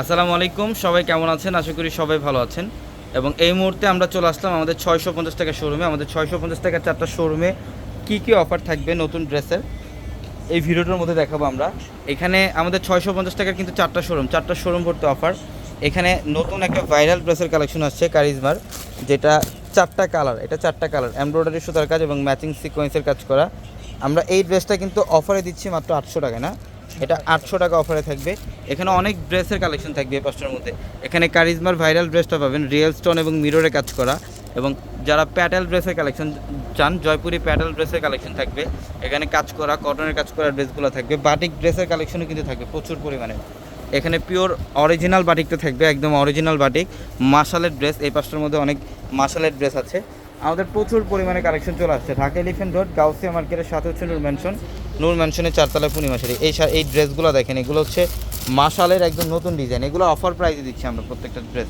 আসসালামু আলাইকুম, সবাই কেমন আছেন? আশা করি সবাই ভালো আছেন। এবং এই মুহূর্তে আমরা চলে আসলাম আমাদের ছয়শো পঞ্চাশ টাকা শোরুমে আমাদের ছয়শো পঞ্চাশ টাকার চারটা শোরুমে কী কী অফার থাকবে নতুন ড্রেসের? এই ভিডিওটার মধ্যে দেখাবো আমরা। এখানে আমাদের ছয়শো পঞ্চাশ টাকার কিন্তু চারটা শোরুম চারটা শোরুম ভর্তি অফার এখানে নতুন একটা ভাইরাল ড্রেসের কালেকশন আসছে কারিজমার যেটা চারটা কালার এটা চারটা কালার এমব্রয়ডারি সুতার কাজ এবং ম্যাচিং সিকোয়েন্সের কাজ করা। আমরা এই ড্রেসটা কিন্তু অফারে দিচ্ছি মাত্র আটশো টাকা না? এটা আটশো টাকা অফারে থাকবে। এখানে অনেক ড্রেসের কালেকশন থাকবে এই পাঁচটার মধ্যে। এখানে কারিজমার ভাইরাল ড্রেসটা পাবেন রিয়েল স্টোন এবং মিররে কাজ করা। এবং যারা প্যাটেল ড্রেসের কালেকশন চান, জয়পুরি প্যাটেল ড্রেসের কালেকশন থাকবে। এখানে কাজ করা কটনের কাজ করা ড্রেসগুলো থাকবে। বাটিক ড্রেসের কালেকশনও কিন্তু থাকবে প্রচুর পরিমাণে। এখানে পিওর অরিজিনাল বাটিকটা থাকবে, একদম অরিজিনাল বাটিক মাসালের ড্রেস এই পাঁচটার মধ্যে অনেক মাসালের ড্রেস আছে। আমাদের প্রচুর পরিমাণে কালেকশন চলে আসছে। ঢাকা এলিফেন্ট রোড গাউসিয়া মার্কেটের সাথে হচ্ছে নূর ম্যানশন নূর ম্যানশনের চারতলা পূর্ণিমাশারি এই সা- এই ড্রেসগুলো দেখেন, এগুলো হচ্ছে মাসালের একদম নতুন ডিজাইন। এগুলো অফার প্রাইসে দিচ্ছি আমরা প্রত্যেকটা ড্রেস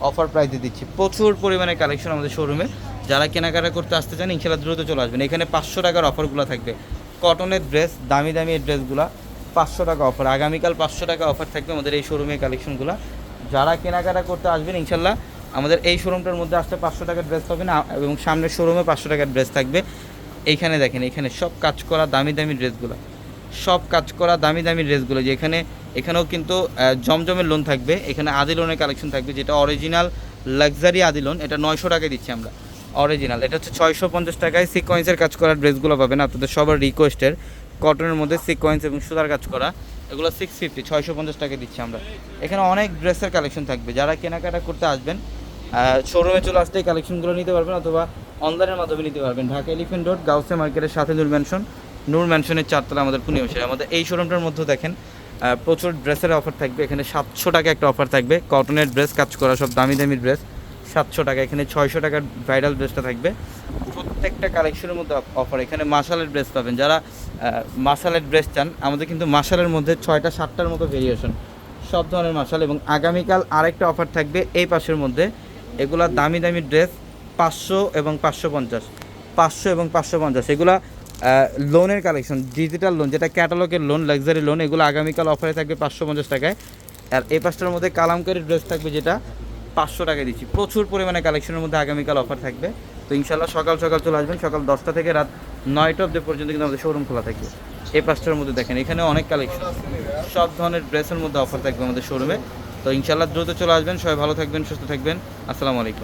অফার প্রাইসে দিচ্ছি। প্রচুর পরিমাণে কালেকশন আমাদের শোরুমে যারা কেনাকাটা করতে আসতে চান ইনশাল্লাহ দ্রুত চলে আসবেন। এখানে পাঁচশো টাকার অফারগুলো থাকবে। কটনের ড্রেস দামি দামি ড্রেসগুলো, পাঁচশো টাকা অফার আগামীকাল পাঁচশো টাকা অফার থাকবে আমাদের এই শোরুমে কালেকশনগুলো যারা কেনাকাটা করতে আসবেন ইনশাল্লাহ আমাদের এই শোরুমটার মধ্যে আসতে পাঁচশো টাকার ড্রেস পাবেন এবং সামনের শোরুমে পাঁচশো টাকার ড্রেস থাকবে। এইখানে দেখেন এখানে সব কাজ করা দামি দামি ড্রেসগুলো। সব কাজ করা দামি দামি ড্রেসগুলো, যে এখানে, এখানেও কিন্তু জমজমের লোন থাকবে। এখানে আদি লোনের কালেকশন থাকবে, যেটা অরিজিনাল লাক্সারি আদি লোন এটা নয়শো টাকায় দিচ্ছি আমরা। অরিজিনাল এটা হচ্ছে ছয়শো পঞ্চাশ টাকায় সিকোয়েন্সের কাজ করা ড্রেসগুলো পাবেন আপনাদের সবার রিকোয়েস্টের কটনের মধ্যে সিকোয়েন্স এবং সুতার কাজ করা, এগুলো সিক্স ফিফটি ছয়শো পঞ্চাশ টাকা দিচ্ছি আমরা। এখানে অনেক ড্রেসের কালেকশন থাকবে। যারা কেনাকাটা করতে আসবেন শোরুমে চলে আসতে এই কালেকশনগুলো নিতে পারবেন, অথবা অনলাইনের মাধ্যমে নিতে পারবেন। ঢাকা এলিফেন্ট রোড গাউসে মার্কেটের সাথে নূর ম্যানশন। নূর ম্যানশনের চারতলা আমাদের পুনিয়সের আমাদের এই শোরুমটার মধ্যে দেখেন প্রচুর ড্রেসের অফার থাকবে। এখানে সাতশো টাকা একটা অফার থাকবে। কটনের ড্রেস কাজ করা সব দামি দামি ড্রেস সাতশো টাকা। এখানে ছয়শো টাকার ভাইরাল ড্রেসটা থাকবে। প্রত্যেকটা কালেকশনের মধ্যে অফার এখানে মাসালের ড্রেস পাবেন। যারা মাসালের ড্রেস চান, আমাদের কিন্তু মাসালের মধ্যে ছয়টা সাতটার মতো ভেরিয়েশন সব ধরনের মাসাল এবং আগামীকাল আরেকটা অফার থাকবে এই পাশের মধ্যে। এগুলা দামি দামি ড্রেস পাঁচশো এবং পাঁচশো পঞ্চাশ। পাঁচশো এবং পাঁচশো পঞ্চাশ, এগুলা লোনের কালেকশন ডিজিটাল লোন যেটা ক্যাটালগের লোন লাক্সারি লোন এগুলো আগামীকাল অফারে থাকবে পাঁচশো পঞ্চাশ টাকায়। আর এই পাঁচটার মধ্যে কালামকারি ড্রেস থাকবে যেটা পাঁচশো টাকায় দিচ্ছি। প্রচুর পরিমাণে কালেকশনের মধ্যে আগামীকাল অফার থাকবে। তো ইনশাল্লাহ সকাল সকাল চলে আসবেন, সকাল দশটা থেকে রাত নয়টা অব্দি পর্যন্ত কিন্তু আমাদের শোরুম খোলা থাকবে। এই পাঁচটার মধ্যে দেখেন এখানে অনেক কালেকশন সব ধরনের ড্রেসের মধ্যে অফার থাকবে আমাদের শোরুমে তো ইনশাল্লাহ দ্রুত চলে আসবেন, সবাই ভালো থাকবেন, সুস্থ থাকবেন। আসসালামু আলাইকুম।